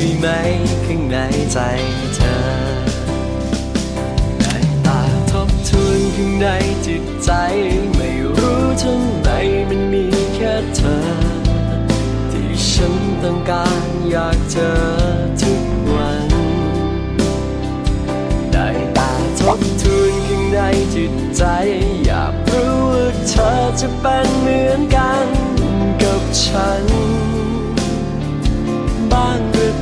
มีไหมข้างในใจเธอได้ตาทบทวนข้างในจิตใจ ไม่รู้ทำไมมันมีแค่เธอ ที่ฉันต้องการอยากเจอทุกวันได้ตาทบทวนข้างในจิตใจ อยากรู้ว่าเธอจะเป็นเหมือนกันกับฉันบ้างหรือ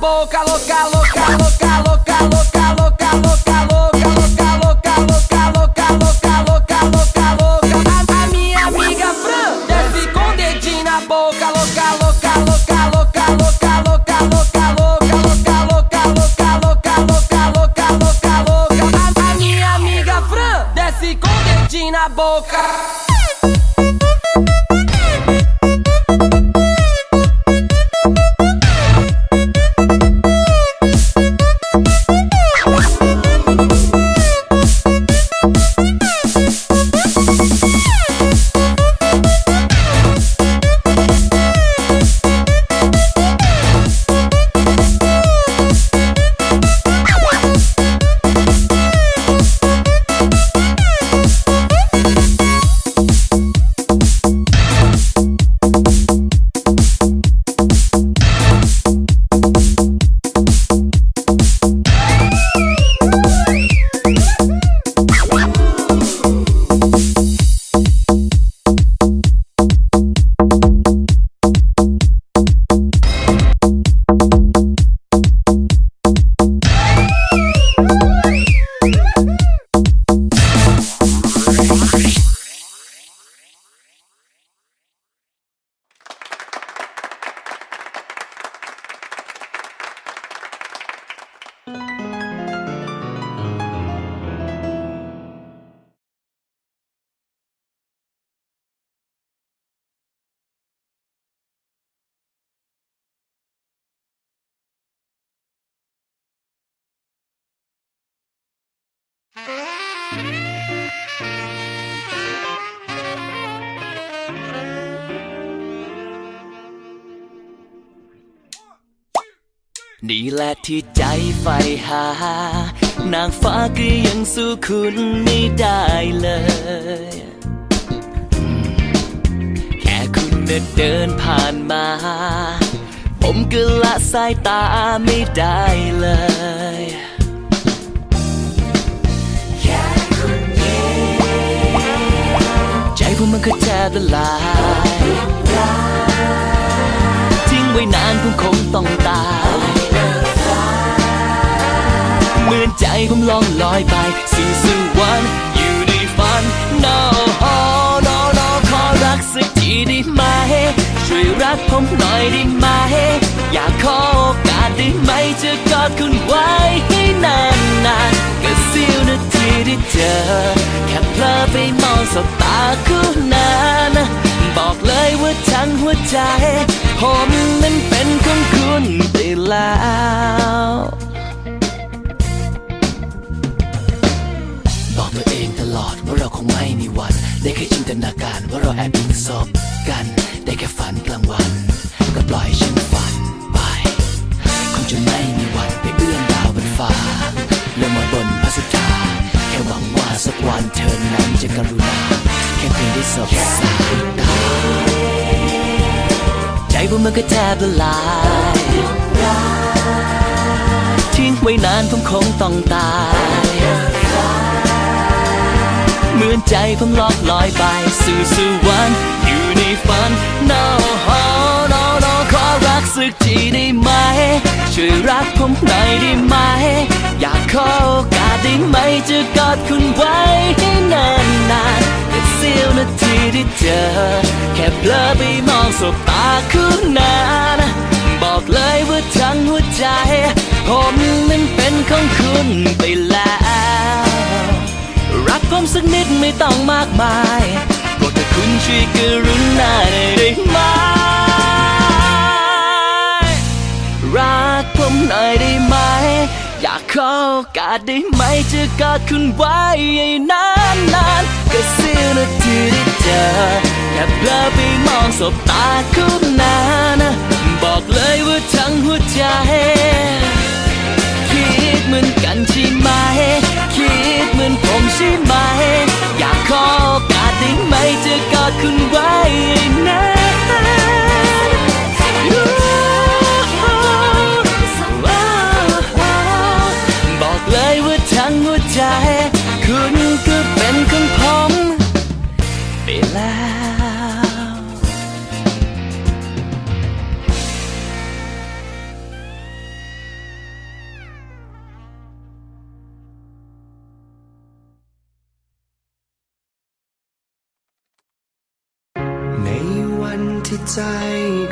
boca louca, louca. นี่แหละที่ใจใฝ่หา นางฟ้าก็ยังสู้คุณไม่ได้เลย แค่คุณเดินเดินผ่านมา ผมก็ละสายตาไม่ได้เลยแค่คุณยิ้มใจผมมันก็แทบละลายทิ้งไว้นานผมคงต้องตาย เหมือนใจผมล่องลอยไปสู่สวรรค์อยู่ในฝัน no no no ขอรักสักทีได้ไหม ช่วยรักผมหน่อยได้ไหม อยากขอโอกาสได้ไหมจะกอดคุณไว้ให้นานนานๆก็เสี้ยวนาทีที่เจอ แค่เพลอไปมองสบตาคุณนานบอกเลยว่าทั้งหัวใจผ ตนาการว่าเราแอบอิงศพกันได้แค่ฝันกลางวัน ก็ปล่อยฉันฝันไป คงจะไม่มีวันไปเอื้อมดาวบนฟ้าแล้วมาบนพระสุธาแค่หวังว่าสักวันเธอนั้นจะกรุณาแค่เพียงได้สบสายตาใจผมมันก็แทบละลายทิ้งไว้นานผมคงต้องตาย เหมือนใจผมลอกลอยไปสู่สวรรค์อยู่ในฝัน no no no ขอรักสักทีได้ไหม ช่วยรักผมหน่อยได้ไหม อยากขอโอกาสได้ไหมจะกอดคุณไว้ให้นานนานๆแค่เสี้ยวนาทีที่เจอ แค่เพลอไปมองสบตาคุณนานบอกเลยว่าทั้งหัวใจ ผมนั้นเป็นของคุณไปแล้ว รักผมสักนิดไม่ต้องมากมายโปรดแต่คุณช่วยกรุณาหน่อยได้ไหมรักผมหน่อยได้ไหม อยากขอโอกาสได้ไหมจะกอดคุณไว้นานนานก็เสี้ยนาทีที่เจอแค่เพลอไปมองสบตาคุณนานบอกเลยว่าทั้งหัวใจ คิดเหมือนกันใช่ไหม ช่ไหม ใจ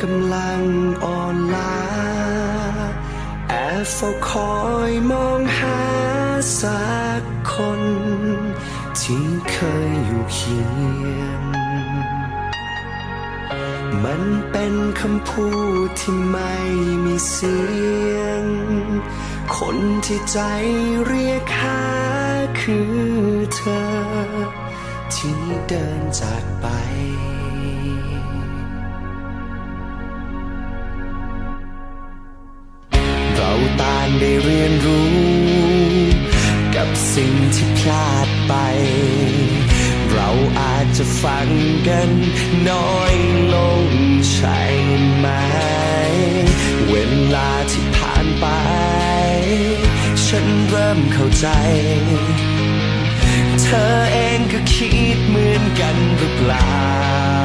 กำลังอ่อนล้า แอบเฝ้าคอยมองหาสักคน ที่เคยอยู่เคียง มันเป็นคำพูดที่ไม่มีเสียง คนที่ใจเรียกหาคือเธอ ที่เดินจากไป ได้เรียนรู้ กับสิ่งที่พลาดไป เราอาจจะฟังกันน้อยลงใช่ไหม เวลาที่ผ่านไป ฉันเริ่มเข้าใจ เธอเองก็คิดเหมือนกันหรือเปล่า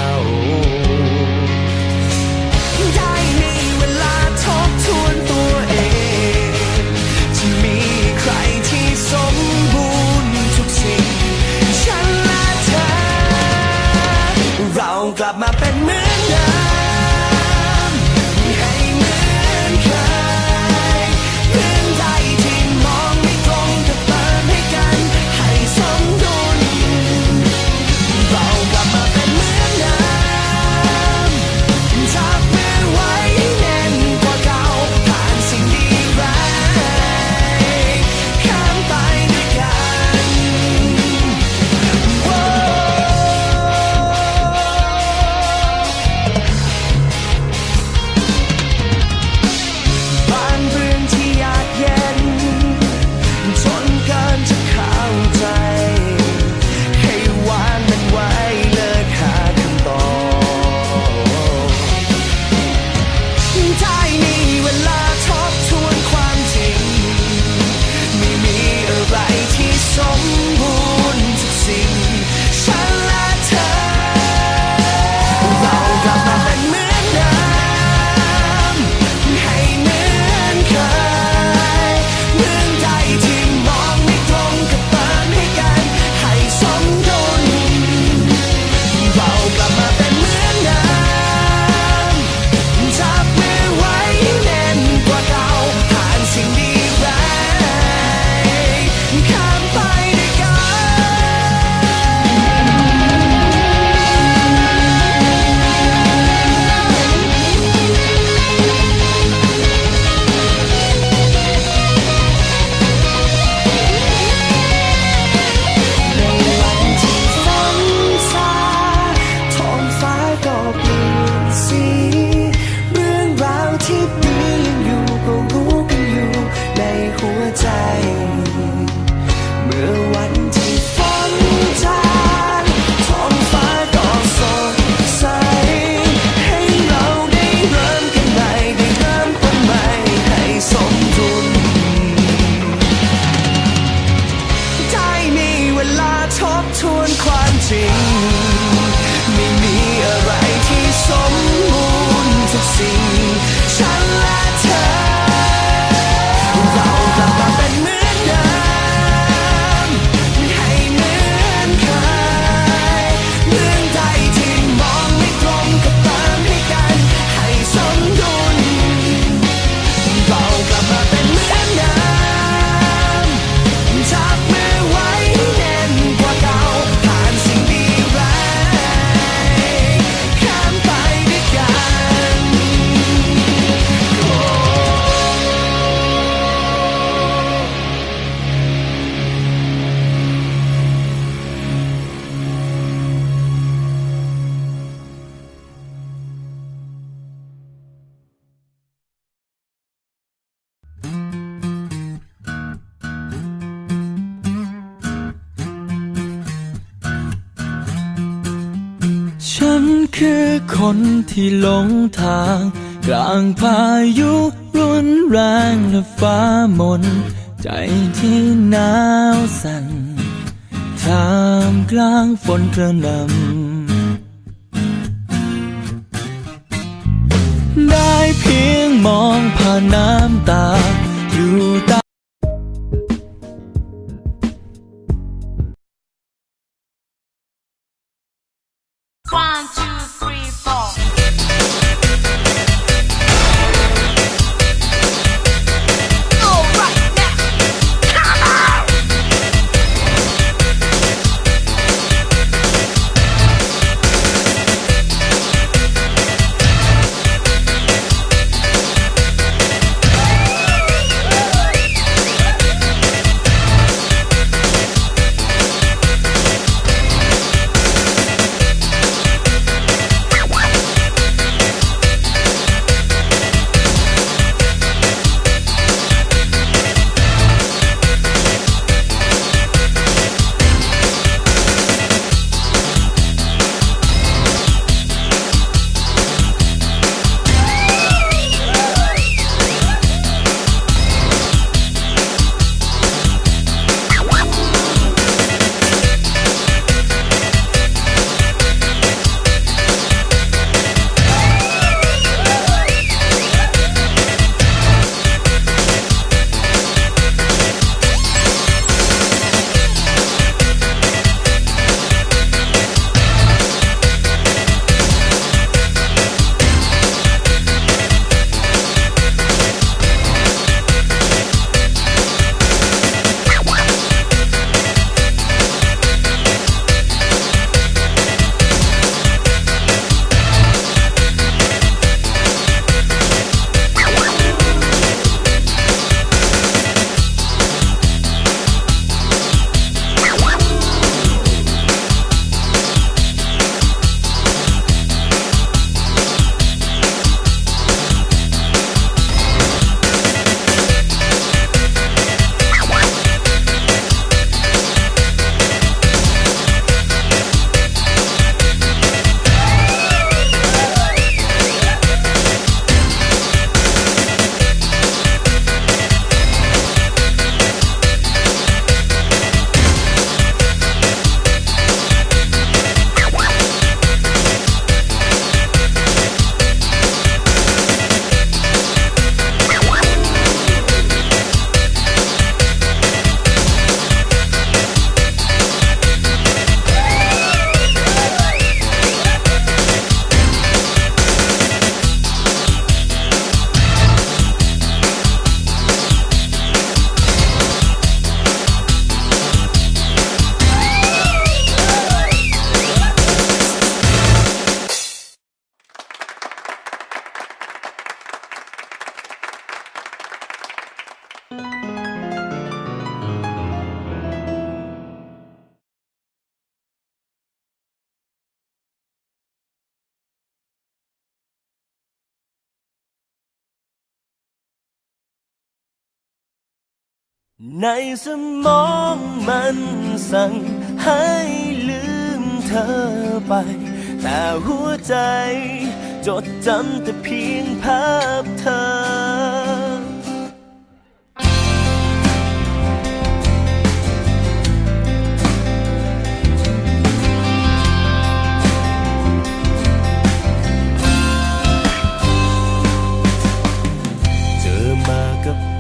คือคนที่หลงทาง กลางพายุรุนแรงและฟ้ามน ใจที่หนาวสั่นท่ามกลางฝนกระหนำได้เพียงมองผ่านน้ำตาอยู่ต้ One, ในสมองมันสั่งให้ลืมเธอไป แต่หัวใจจดจำแต่เพียงภาพเธอ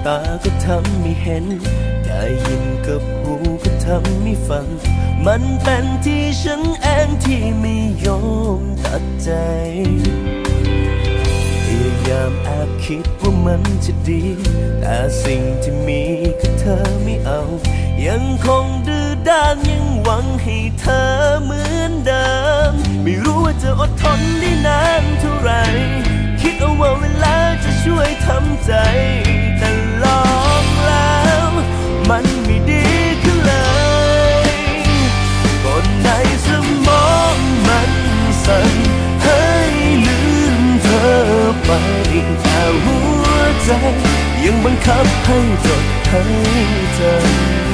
ตาก็ทำไม่เห็น ได้ยินกับหูก็ทำไม่ฟัง มันเป็นที่ฉันเองที่ไม่ยอมตัดใจพยายามแอบคิดว่ามันจะดี แต่สิ่งที่มีก็เธอไม่เอา ยังคงดื้อด้านยังหวังให้เธอเหมือนเดิม ไม่รู้ว่าจะอดทนได้นานเท่าไหร่ ว่าเวลาจะช่วยทำใจ แต่ลองแล้ว มันไม่ดีขึ้นเลยก็ในสมองมันสั่นให้ลืมเธอไปแต่หัวใจ ยังบังคับให้จดให้จำ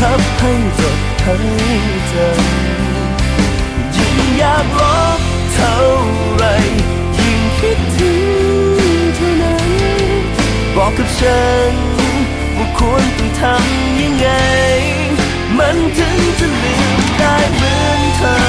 คับให้จดให้จำยิ่งอยากลบเท่าไร ยิ่งคิดถึงเท่านั้น บอกกับฉัน ว่าควรต้องทำยังไง มันถึงจะลืมได้เหมือนเธอ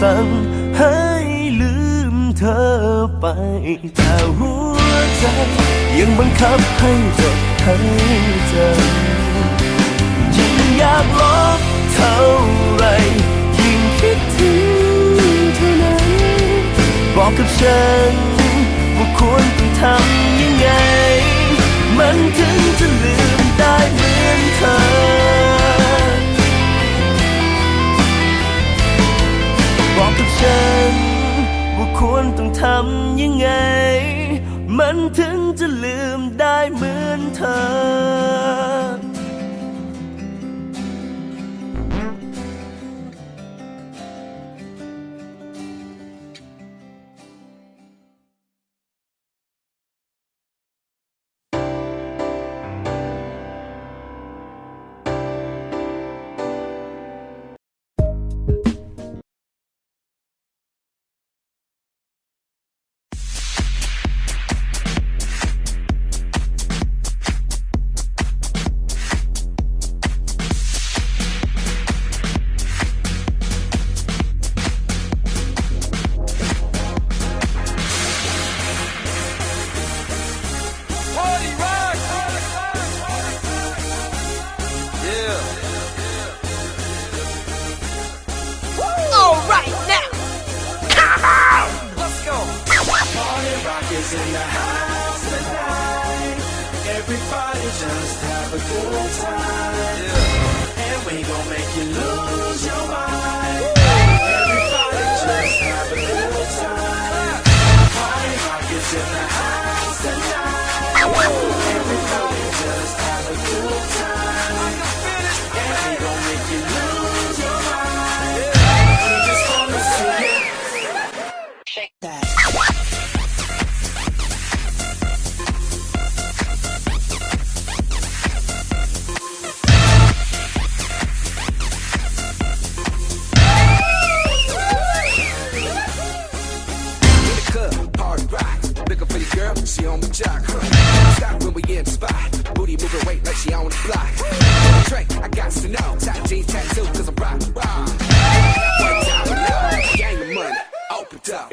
สั่งให้ลืมเธอไป แต่หัวใจ ยังบังคับให้จดให้จำยิ่งอยากลบเท่าไร ยิ่งคิดถึงเท่านั้น บอกกับฉัน ว่าควรต้องทำยังไง มันถึงจะลืมได้เหมือนเธอ ฉัน ว่าควรต้องทำยังไง มันถึงจะลืมได้เหมือนเธอ time. And we gon' make you lose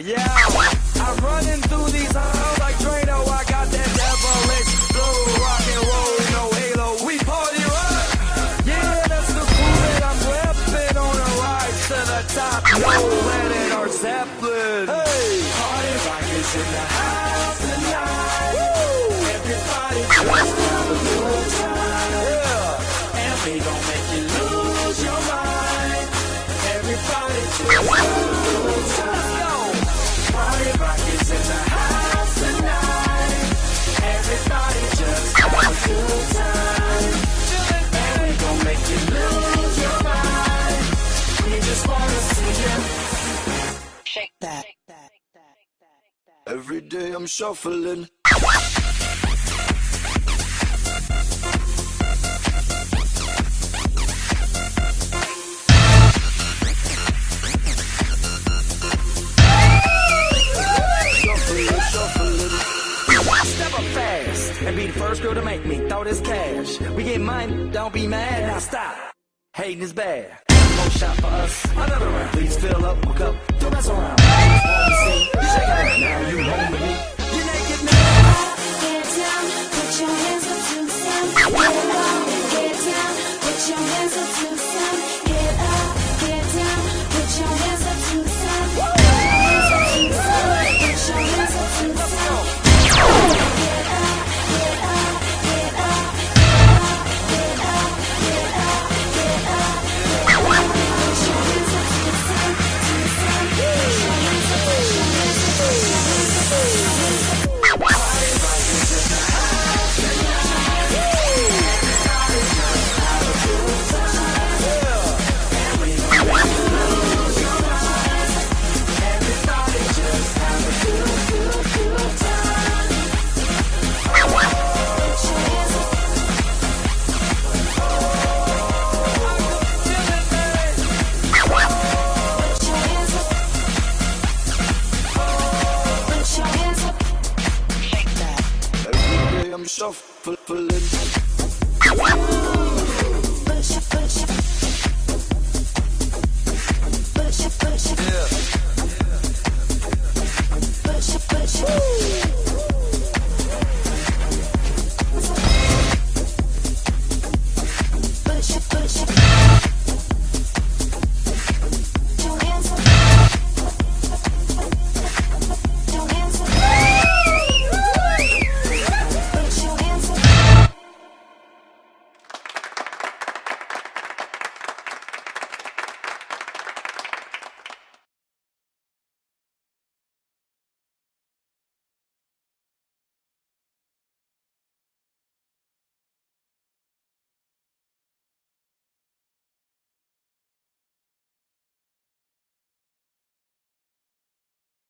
Yeah, day I'm shuffling. and be the first girl to make me throw this cash. We get money, don't be mad, now stop. Hating is bad. One shot for us, another round. Please fill up, hook cup. don't mess around. Put your hands up to the sound. Get down, get down. Put your hands up to the sun.